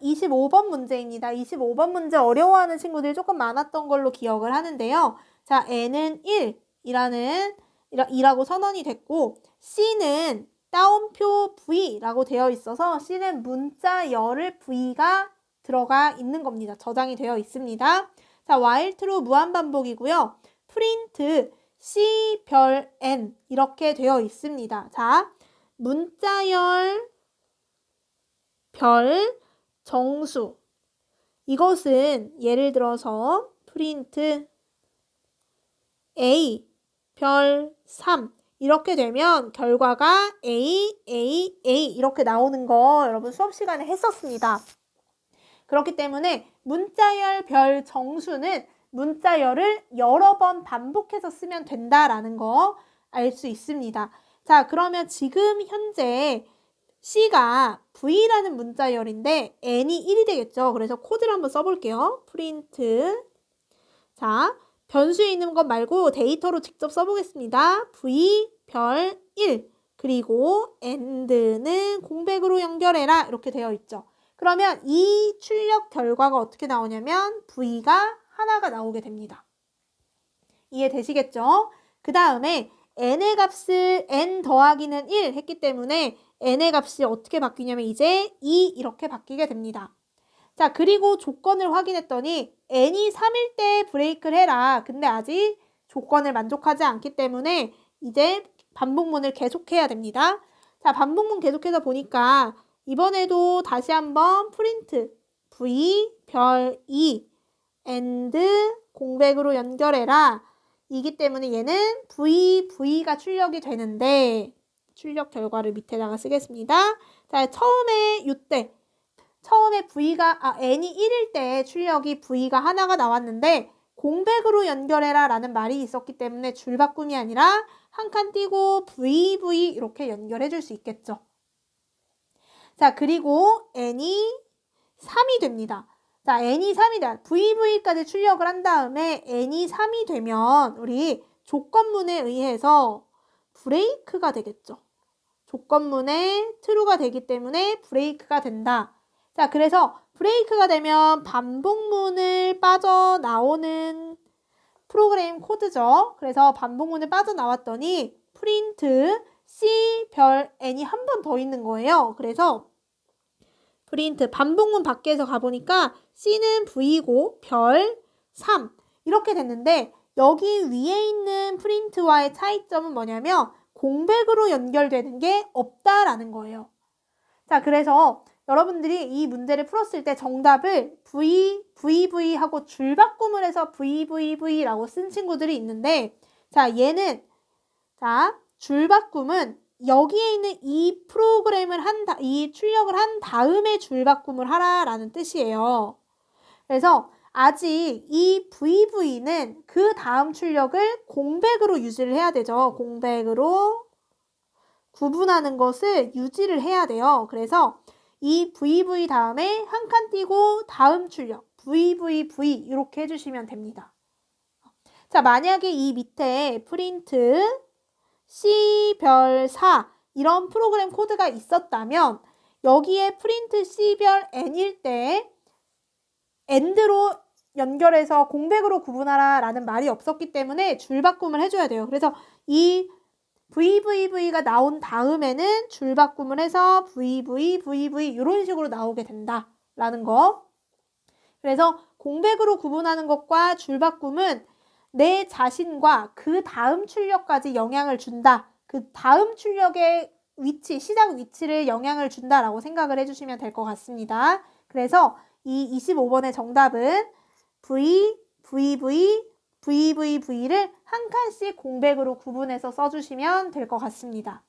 25번 문제입니다. 25번 문제 어려워하는 친구들이 조금 많았던 걸로 기억을 하는데요. 자, N은 1이라는 이라고 선언이 됐고 C는 따옴표 V라고 되어 있어서 C는 문자 열을 V가 들어가 있는 겁니다. 저장이 되어 있습니다. 자, while true 무한 반복이고요. print C 별 N 이렇게 되어 있습니다. 자, 문자열 별 정수 이것은 예를 들어서 print A 별 3 이렇게 되면 결과가 A, A, A 이렇게 나오는 거 여러분 수업 시간에 했었습니다. 그렇기 때문에 문자열 별 정수는 문자열을 여러 번 반복해서 쓰면 된다라는 거 알 수 있습니다. 자, 그러면 지금 현재 C가 V라는 문자열인데 N이 1이 되겠죠. 그래서 코드를 한번 써볼게요. 프린트. 자, 변수에 있는 것 말고 데이터로 직접 써보겠습니다. V 별 1. 그리고 AND는 공백으로 연결해라. 이렇게 되어 있죠. 그러면 이 출력 결과가 어떻게 나오냐면 V가 하나가 나오게 됩니다. 이해되시겠죠? 그 다음에 n의 값을 n 더하기는 1 했기 때문에 n의 값이 어떻게 바뀌냐면 이제 2 이렇게 바뀌게 됩니다. 자, 그리고 조건을 확인했더니 n이 3일 때 브레이크를 해라. 근데 아직 조건을 만족하지 않기 때문에 이제 반복문을 계속해야 됩니다. 자, 반복문 계속해서 보니까 이번에도 다시 한번 프린트 v 별 2 and 공백으로 연결해라. 이기 때문에 얘는 v, v가 출력이 되는데 출력 결과를 밑에다가 쓰겠습니다. 자, 처음에 이때 처음에 v가 아, n이 1일 때 출력이 v가 하나가 나왔는데 공백으로 연결해라 라는 말이 있었기 때문에 줄 바꿈이 아니라 한 칸 띄고 vv 이렇게 연결해 줄 수 있겠죠. 자, 그리고 n이 3이 됩니다. 자, n이 3이다. VV까지 출력을 한 다음에 n이 3이 되면 우리 조건문에 의해서 브레이크가 되겠죠. 조건문에 true가 되기 때문에 브레이크가 된다. 자, 그래서 브레이크가 되면 반복문을 빠져나오는 프로그램 코드죠. 그래서 반복문을 빠져나왔더니 프린트 C 별 n이 한 번 더 있는 거예요. 그래서 프린트 반복문 밖에서 가보니까 C는 V고 별 3 이렇게 됐는데 여기 위에 있는 프린트와의 차이점은 뭐냐면 공백으로 연결되는 게 없다라는 거예요. 자, 그래서 여러분들이 이 문제를 풀었을 때 정답을 V, VV 하고 줄바꿈을 해서 VVV라고 쓴 친구들이 있는데 자, 얘는 자, 줄바꿈은 여기에 있는 이 프로그램을 한, 다, 이 출력을 한 다음에 줄바꿈을 하라라는 뜻이에요. 그래서 아직 이 VV는 그 다음 출력을 공백으로 유지를 해야 되죠. 공백으로 구분하는 것을 유지를 해야 돼요. 그래서 이 VV 다음에 한 칸 띄고 다음 출력 VVV 이렇게 해주시면 됩니다. 자, 만약에 이 밑에 프린트 C별 4 이런 프로그램 코드가 있었다면 여기에 프린트 C별 N일 때 AND로 연결해서 공백으로 구분하라 라는 말이 없었기 때문에 줄바꿈을 해줘야 돼요. 그래서 이 VVV가 나온 다음에는 줄바꿈을 해서 VV, VV 이런 식으로 나오게 된다라는 거. 그래서 공백으로 구분하는 것과 줄바꿈은 내 자신과 그 다음 출력까지 영향을 준다. 그 다음 출력의 위치, 시작 위치를 영향을 준다라고 생각을 해주시면 될 것 같습니다. 그래서 이 25번의 정답은 V, VV, VVV를 한 칸씩 공백으로 구분해서 써주시면 될 것 같습니다.